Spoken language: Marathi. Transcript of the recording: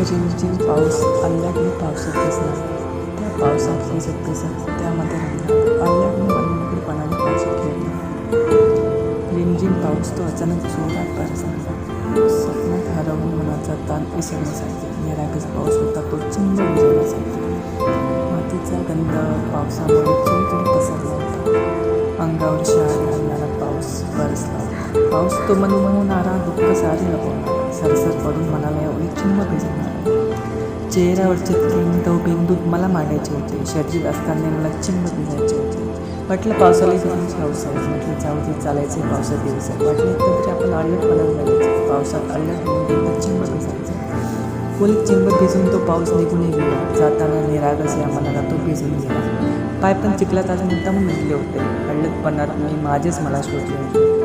रिमझिम पाऊस अल्लाकडे पावसात दिसला त्या पावसात भिजत भिजत त्यामध्ये राहिला अल्लाडली मनमोकळेपणाने पावसात खेळला रिमझिम पाऊस तो अचानक जोरात बरसला स्वप्नात हरवून मनाचा ताण विसरण्यासाठी निरागस पाऊस होता तो चिंब भिजवण्यासाठी मातीचा गंध पावसामुळे चोळचोळ पसरला होता. अंगावर शाळा घालणारा पाऊस बरसला पाऊस तो मनमोहणारा दुःख सारे नको सरसर पडून मनाला एवढी चिंब भिजवणारा चेहऱ्यावरचे थेंब तो बिंदूत मला मांडायचे होते. शर्जीत असताना मला चिन्ह भिजायचे होते. म्हटलं पावसाळी जाऊन पाऊस म्हटलं जाऊ दे चालायचे पावसात दिवस. आहे वाटलं तरी आपण अळ्ळत पणाला घालायचं पावसात अळ्ळत म्हणून चिंब भिजायचं खोलीत चिंब भिजून तो पाऊस निघून गेला. जाताना निरागस या मनाला तो भिजून गेला. पाय पण चिखलात अजून मुद्दाम निघले होते. अळ्ळत पणात मी माझेच मला शोधले होते.